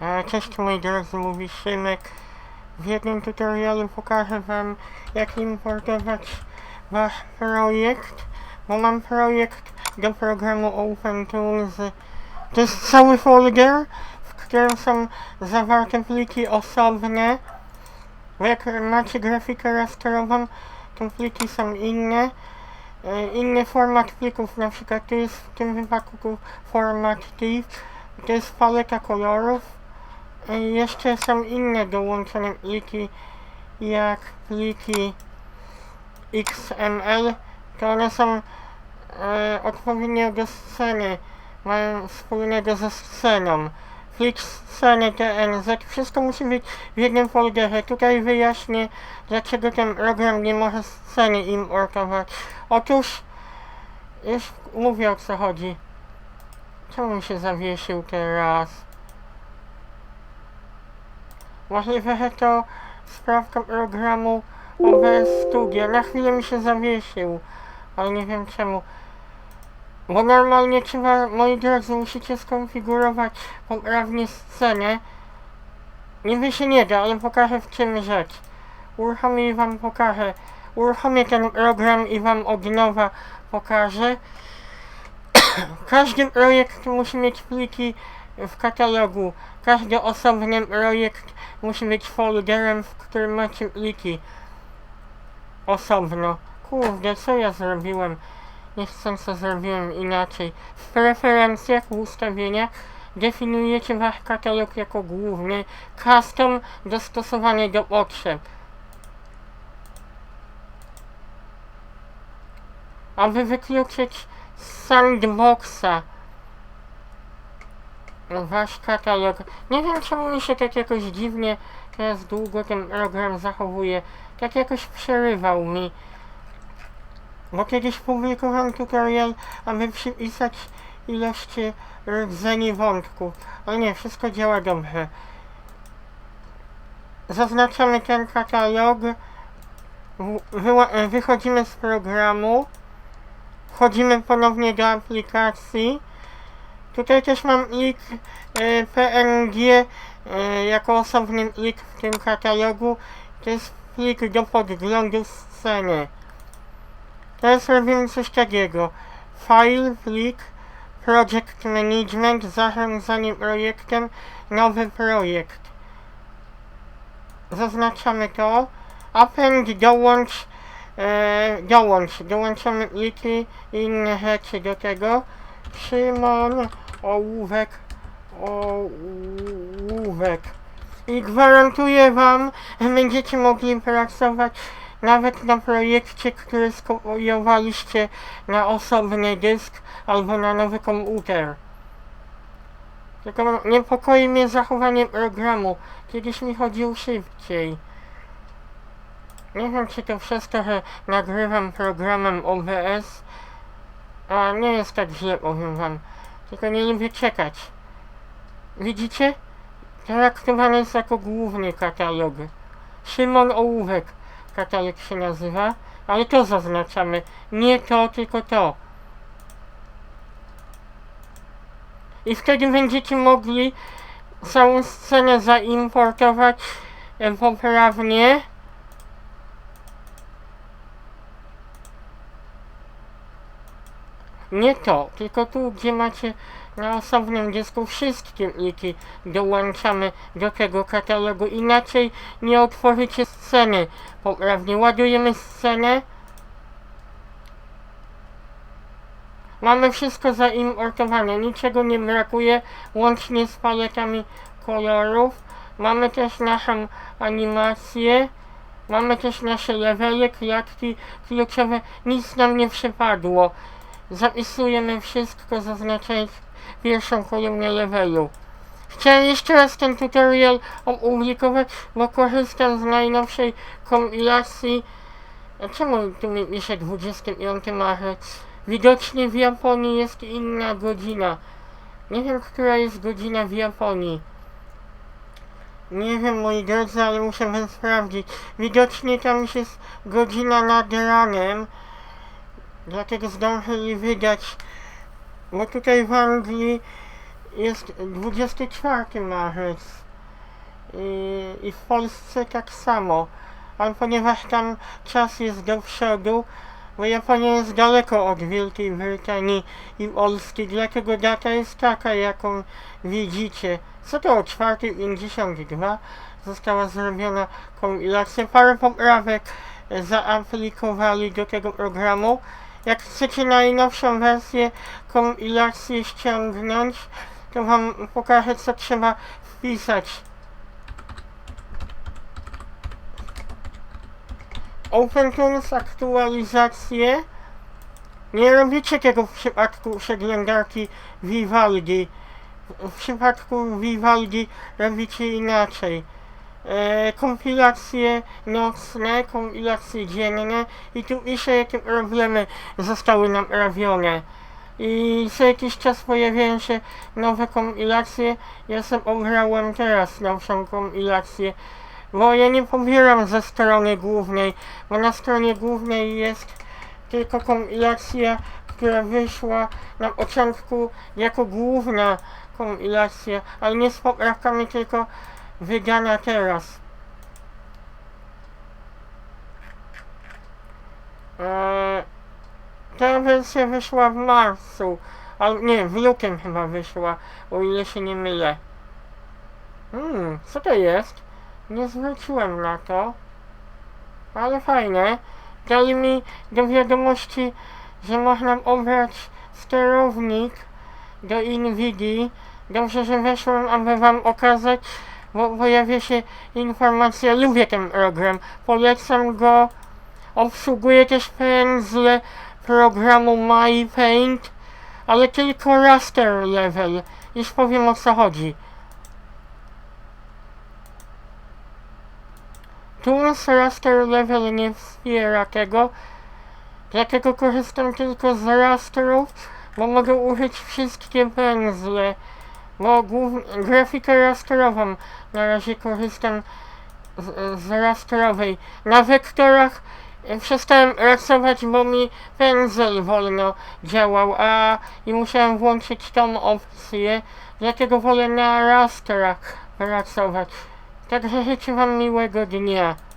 E, Cześć moi drodzy, mówi Szymek. W jednym tutorialu pokażę wam jak importować wasz projekt, bo mam projekt do programu OpenTools. To jest cały folder, w którym są zawarte pliki osobne. Jak macie grafikę rasterową, to pliki są inne. E, Inny format plików, na przykład tu jest w tym wypadku format TIFF, to jest paleta kolorów. Jeszcze są inne dołączone pliki, jak pliki XML, to one są e, odpowiednio do sceny, mają wspólnego ze sceną. Plik sceny TNZ, wszystko musi być w jednym folderze. Tutaj wyjaśnię, dlaczego ten program nie może sceny importować. Otóż, już mówię o co chodzi. Czemu się zawiesił teraz? Możliwe, że to sprawka programu OBS Studio. Na chwilę mi się zawiesił, ale nie wiem czemu. Bo normalnie trzeba, moi drodzy, musicie skonfigurować poprawnie scenę. Niby się nie da, ale pokażę w czym rzecz. Uruchomię i wam pokażę. Uruchomię ten program i wam od nowa pokażę. Każdy projekt musi mieć pliki w katalogu. Każdy osobny projekt musi być folderem, w którym macie pliki. Osobno. Kurde, co ja zrobiłem? Niechcąco zrobiłem inaczej. W preferencjach, w ustawieniach definiujecie wasz katalog jako główny, custom dostosowany do potrzeb. Aby wykluczyć sandboxa wasz katalog. Nie wiem czemu mi się tak jakoś dziwnie teraz długo ten program zachowuje. Tak jakoś przerywał mi. Bo kiedyś publikowałem tutorial, aby przypisać ilość rdzeni wątków. Ale nie, wszystko działa dobrze. Zaznaczamy ten katalog. Wychodzimy z programu. Wchodzimy ponownie do aplikacji. Tutaj też mam plik e, PNG e, jako osobny plik w tym katalogu. To jest plik do podglądu sceny. Teraz robimy coś takiego. File, plik, Project Management, zarządzanie projektem, nowy projekt. Zaznaczamy to. Append dołącz, e, dołącz, dołączamy pliki i inne rzeczy do tego. Szymon Ołówek, Ołówek. I gwarantuję wam, że będziecie mogli pracować nawet na projekcie, który skopiowaliście na osobny dysk albo na nowy komputer. Tylko niepokoi mnie zachowanie programu. Kiedyś mi chodził szybciej. Nie wiem, czy to to, że nagrywam programem OBS, a nie jest tak źle, powiem wam. Tylko nie lubię czekać. Widzicie? Traktowany jest jako główny katalog. Szymon Ołówek katalog się nazywa, ale to zaznaczamy. Nie to, tylko to. I wtedy będziecie mogli całą scenę zaimportować e, poprawnie. Nie to, tylko tu, gdzie macie na osobnym dysku wszystkie pliki dołączamy do tego katalogu. Inaczej nie otworzycie sceny poprawnie. Ładujemy scenę. Mamy wszystko zaimportowane, niczego nie brakuje, łącznie z paletami kolorów. Mamy też naszą animację. Mamy też nasze levele, klatki kluczowe. Nic nam nie przypadło. Zapisujemy wszystko, zaznaczając pierwszą kolumnę levelu. Chciałem jeszcze raz ten tutorial opublikować, bo korzystam z najnowszej kompilacji. A czemu tu mi pisze 25 marzec? Widocznie w Japonii jest inna godzina. Nie wiem, która jest godzina w Japonii. Nie wiem, moi drodzy, ale muszę sprawdzić. Widocznie tam już jest godzina nad ranem. Dlatego zdążyli wydać, bo tutaj w Anglii jest 24 marzec i, i w Polsce tak samo, ale ponieważ tam czas jest do przodu, bo Japonia jest daleko od Wielkiej Brytanii i Polski, dlatego data jest taka, jaką widzicie. Co to o 4.52 została zrobiona kompilacja, parę poprawek zaaplikowali do tego programu. Jak chcecie najnowszą wersję kompilacji ściągnąć, to wam pokażę co trzeba wpisać. OpenTools aktualizację. Nie robicie tego w przypadku przeglądarki Vivaldi. W- W przypadku Vivaldi robicie inaczej. E, kompilacje nocne, kompilacje dzienne i tu pisze jakie problemy zostały naprawione. I co jakiś czas pojawiają się nowe kompilacje. Ja sobie obrałem teraz nowszą kompilację. Bo ja nie pobieram ze strony głównej, bo na stronie głównej jest tylko kompilacja, która wyszła na początku jako główna kompilacja, ale nie z poprawkami, tylko wydana teraz. Eee, ta wersja wyszła w marcu, ale nie, w lutym chyba wyszła, o ile się nie mylę. Hmm, co to jest? Nie zwróciłem na to. Ale fajne. Dali mi do wiadomości, że można obrać sterownik do NVIDII. Dobrze, że weszłem, aby wam okazać, bo pojawia się informacja, lubię ten program. Polecam go. Obsługuję też pędzle programu MyPaint, ale tylko raster level. Już powiem o co chodzi. Tools Raster Level nie wspiera tego, dlatego korzystam tylko z rasterów, bo mogę użyć wszystkie pędzle, bo głów... grafikę rasterową na razie korzystam z, z rasterowej. Na wektorach e, przestałem pracować, bo mi pędzel wolno działał, a i musiałem włączyć tą opcję, dlatego wolę na rasterach pracować. Także życzę Wam miłego dnia.